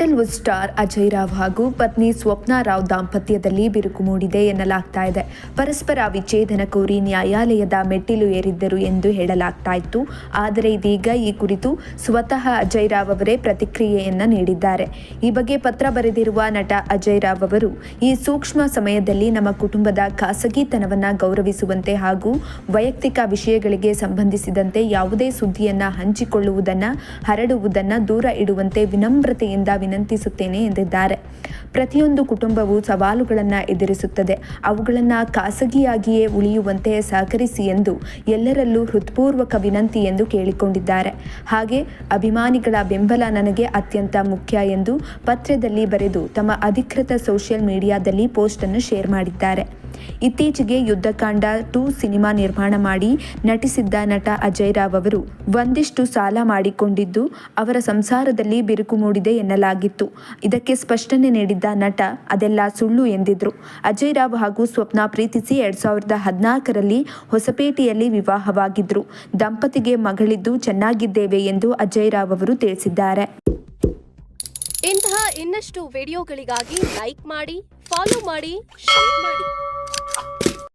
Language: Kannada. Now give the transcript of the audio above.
ಬಾಲಿವುಡ್ ಸ್ಟಾರ್ ಅಜಯ್ ರಾವ್ ಹಾಗೂ ಪತ್ನಿ ಸ್ವಪ್ನ ರಾವ್ ದಾಂಪತ್ಯದಲ್ಲಿ ಬಿರುಕು ಮೂಡಿದೆ ಎನ್ನಲಾಗ್ತಾ ಇದೆ. ಪರಸ್ಪರ ವಿಚ್ಛೇದನ ಕೋರಿ ನ್ಯಾಯಾಲಯದ ಮೆಟ್ಟಿಲು ಏರಿದ್ದರು ಎಂದು ಹೇಳಲಾಗ್ತಾ ಇತ್ತು ಆದರೆ ಇದೀಗ ಈ ಕುರಿತು ಸ್ವತಃ ಅಜಯ್ ರಾವ್ ಅವರೇ ಪ್ರತಿಕ್ರಿಯೆಯನ್ನ ನೀಡಿದ್ದಾರೆ. ಈ ಬಗ್ಗೆ ಪತ್ರ ಬರೆದಿರುವ ನಟ ಅಜಯ್ ರಾವ್ ಅವರು, ಈ ಸೂಕ್ಷ್ಮ ಸಮಯದಲ್ಲಿ ನಮ್ಮ ಕುಟುಂಬದ ಖಾಸಗಿತನವನ್ನ ಗೌರವಿಸುವಂತೆ ಹಾಗೂ ವೈಯಕ್ತಿಕ ವಿಷಯಗಳಿಗೆ ಸಂಬಂಧಿಸಿದಂತೆ ಯಾವುದೇ ಸುದ್ದಿಯನ್ನ ಹಂಚಿಕೊಳ್ಳುವುದನ್ನ ಹರಡುವುದನ್ನ ದೂರ ಇಡುವಂತೆ ವಿನಮ್ರತೆಯಿಂದ ವಿನಂತಿಸುತ್ತೇನೆ ಎಂದಿದ್ದಾರೆ. ಪ್ರತಿಯೊಂದು ಕುಟುಂಬವು ಸವಾಲುಗಳನ್ನು ಎದುರಿಸುತ್ತದೆ. ಅವುಗಳನ್ನು ಖಾಸಗಿಯಾಗಿಯೇ ಉಳಿಯುವಂತೆ ಸಹಕರಿಸಿ ಎಂದು ಎಲ್ಲರಲ್ಲೂ ಹೃತ್ಪೂರ್ವಕ ವಿನಂತಿ ಎಂದು ಕೇಳಿಕೊಂಡಿದ್ದಾರೆ. ಹಾಗೆ ಅಭಿಮಾನಿಗಳ ಬೆಂಬಲ ನನಗೆ ಅತ್ಯಂತ ಮುಖ್ಯ ಎಂದು ಪತ್ರದಲ್ಲಿ ಬರೆದು ತಮ್ಮ ಅಧಿಕೃತ ಸೋಷಿಯಲ್ ಮೀಡಿಯಾದಲ್ಲಿ ಪೋಸ್ಟ್ ಅನ್ನು ಶೇರ್ ಮಾಡಿದ್ದಾರೆ. ಇತ್ತೀಚೆಗೆ ಯುದ್ಧಕಾಂಡ ಟೂ ಸಿನಿಮಾ ನಿರ್ಮಾಣ ಮಾಡಿ ನಟಿಸಿದ್ದ ನಟ ಅಜಯ್ ರಾವ್ ಅವರು ಒಂದಿಷ್ಟು ಸಾಲ ಮಾಡಿಕೊಂಡಿದ್ದು ಅವರ ಸಂಸಾರದಲ್ಲಿ ಬಿರುಕು ಮೂಡಿದೆ ಎನ್ನಲಾಗಿತ್ತು. ಇದಕ್ಕೆ ಸ್ಪಷ್ಟನೆ ನೀಡಿದ್ದ ನಟ, ಅದೆಲ್ಲ ಸುಳ್ಳು ಎಂದಿದ್ರು. ಅಜಯ್ ರಾವ್ ಹಾಗೂ ಸ್ವಪ್ನ ಪ್ರೀತಿಸಿ ಎರಡ್ ಸಾವಿರದ ಹದಿನಾಲ್ಕರಲ್ಲಿ ಹೊಸಪೇಟೆಯಲ್ಲಿ ವಿವಾಹವಾಗಿದ್ರು. ದಂಪತಿಗೆ ಮಗಳಿದ್ದು ಚೆನ್ನಾಗಿದ್ದೇವೆ ಎಂದು ಅಜಯ್ ರಾವ್ ಅವರು ತಿಳಿಸಿದ್ದಾರೆ. ಇಂತಹ ಇನ್ನಷ್ಟು ವಿಡಿಯೋಗಳಿಗಾಗಿ ಲೈಕ್ ಮಾಡಿ, ಫಾಲೋ ಮಾಡಿ, ಶೇರ್ ಮಾಡಿ.